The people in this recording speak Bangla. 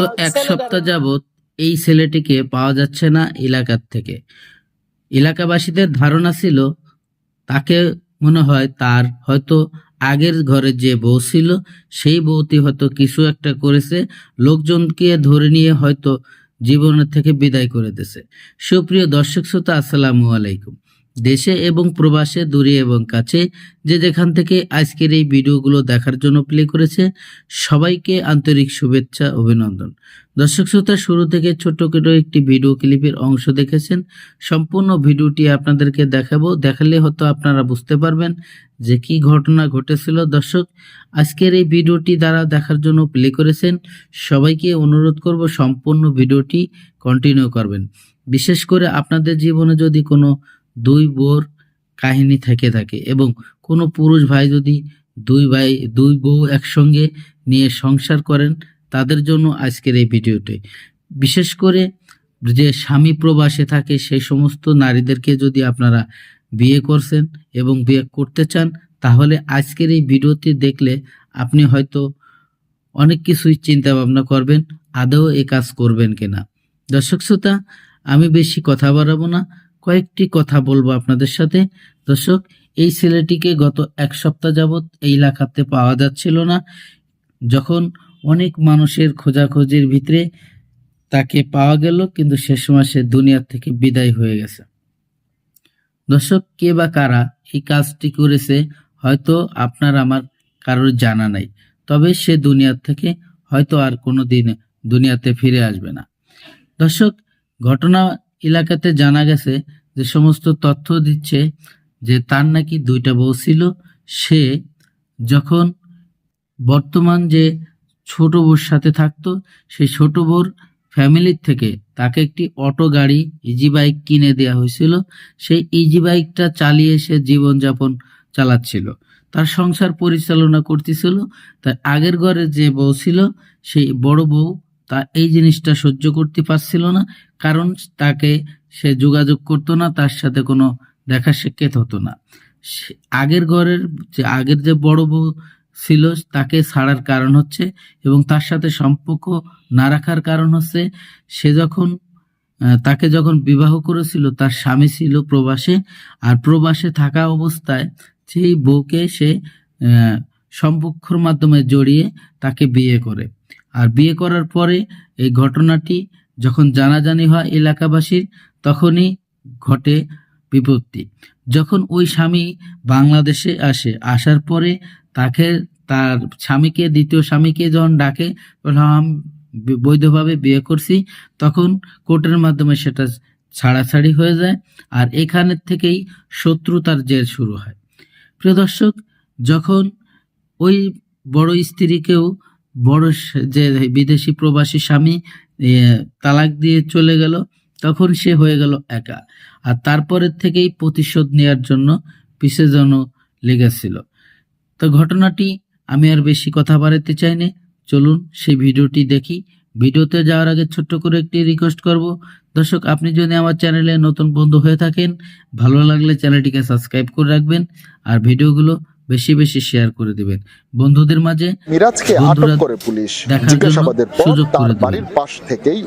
গত এক সপ্তাহ যাবৎ এই ছেলেটিকে পাওয়া যাচ্ছে না এলাকার থেকে। এলাকাবাসীদের ধারণা ছিল তাকে মনে হয় তার হয়তো আগের ঘরে যে বউ ছিল সেই বউটি হয়তো কিছু একটা করেছে লোকজনকে ধরে নিয়ে হয়তো জীবনের থেকে বিদায় করে দিয়েছে। সুপ্রিয় দর্শক শ্রোতা আসসালামু আলাইকুম। দেশে এবং প্রবাসে, দূরে এবং কাছে, যে যেখান থেকে আজকের এই ভিডিওগুলো দেখার জন্য প্লে করেছে, সবাইকে আন্তরিক শুভেচ্ছা, অভিনন্দন। দর্শক শ্রোতা, শুরু থেকে ছোট্ট করে একটি ভিডিও ক্লিপের অংশ দেখেছেন। সম্পূর্ণ ভিডিওটি আপনাদেরকে দেখাবো। দেখালে হয়তো আপনারা বুঝতে পারবেন যে কি ঘটনা ঘটেছিল। দর্শক, আজকের এই ভিডিওটি দ্বারা দেখার জন্য প্লে করেছেন, সবাইকে অনুরোধ করব সম্পূর্ণ ভিডিওটি কন্টিনিউ করবেন। বিশেষ করে আপনাদের জীবনে যদি কোনো দুই বোর কাহিনী থেকে থাকে এবং কোনো পুরুষ ভাই যদি দুই ভাই, দুই বউ একসঙ্গে নিয়ে সংসার করেন, তাদের জন্য আজকের এই ভিডিওটি। বিশেষ করে যে স্বামী প্রবাসে থাকে সেই সমস্ত নারীদেরকে যদি আপনারা বিয়ে করছেন এবং বিয়ে করতে চান, তাহলে আজকের এই ভিডিওটি দেখলে আপনি হয়তো অনেক কিছুই চিন্তা ভাবনা করবেন, আদৌ এ কাজ করবেন কিনা। দর্শক শ্রোতা, আমি বেশি কথা বাড়াবো না। কয়েকটি কথা বলব আপনাদের সাথে। দর্শক, এই ছেলেটিকে গত এক সপ্তাহ যাবৎ এই এলাকাতে পাওয়া যাচ্ছিল না। যখন অনেক মানুষের খোঁজাখোঁজির ভিতরে তাকে পাওয়া গেল, কিন্তু শেষ সময় সে দুনিয়ার থেকে বিদায় হয়ে গেছে। দর্শক, কে বা কারা এই কাজটি করেছে, হয়তো আপনার আমার কারোর জানা নাই। তবে সে দুনিয়ার থেকে হয়তো আর কোনো দিন দুনিয়াতে ফিরে আসবে না। দর্শক, ঘটনা এলাকাতে জানা গেছে যে সমস্ত তথ্য দিচ্ছে যে তার নাকি দুইটা বউ ছিল। সে যখন বর্তমান যে ছোট বউর সাথে থাকতো, সেই ছোট বউর ফ্যামিলির থেকে তাকে একটি অটো গাড়ি ইজি বাইক কিনে দেওয়া হয়েছিল। সেই ইজি বাইকটা চালিয়ে সে জীবনযাপন চালাচ্ছিল। তার সংসার পরিচালনা করতেছিল। তার আগের ঘরে যে বউ ছিল, সেই বড় বউ তা এই জিনিসটা সহ্য করতে পারছিল না, কারণ তাকে সে যোগাযোগ করতো না, তার সাথে কোনো দেখা সাক্ষাৎ হতো না। আগের ঘরের যে আগের যে বড় বউ ছিল, তাকে ছাড়ার কারণ হচ্ছে এবং তার সাথে সম্পর্ক না রাখার কারণ হচ্ছে, সে যখন তাকে যখন বিবাহ করেছিল, তার স্বামী ছিল প্রবাসে, আর প্রবাসে থাকা অবস্থায় সেই বউকে সে সম্পর্কর মাধ্যমে জড়িয়ে তাকে বিয়ে করে। আর বিয়ে করার পরে এই ঘটনাটি যখন জানাজানি হয় এলাকাবাসীর তখনই ঘটে বিপত্তি। যখন ওই স্বামী বাংলাদেশে আসে আসার পরে তাকে তার স্বামীকে দ্বিতীয় স্বামীকে যখন ডাকে বলে, "হ্যাঁ, আমি বৈধভাবে বিয়ে করছি তখন কোর্টের মাধ্যমে সেটা ছাড়াছাড়ি হয়ে যায় আর এখানের থেকেই শত্রুতার জের শুরু হয়। প্রিয় দর্শক যখন ওই বড় স্ত্রীকেও বড় যে বিদেশি প্রবাসী স্বামী তালাক দিয়ে চলে গেল, তখন সে হয়ে গেল একা। আর তারপরের থেকেই প্রতিশোধ নেওয়ার জন্য পিছে যেন লেগেছিল। তো ঘটনাটি আমি আর বেশি কথা বাড়াতে চাই না। চলুন সেই ভিডিওটি দেখি। ভিডিওতে যাওয়ার আগে ছোট্ট করে একটি রিকোয়েস্ট করব। দর্শক, আপনি যদি আমার চ্যানেলে নতুন বন্ধু হয়ে থাকেন, ভালো লাগলে চ্যানেলটিকে সাবস্ক্রাইব করে রাখবেন। আর ভিডিওগুলো বেশি বেশি শেয়ার করে দিবেন। বন্ধুদের মাঝে মিরাজকে আটক করে পুলিশ। জিজ্ঞাসাবাদের পর তার বাড়ির পাশ থেকেই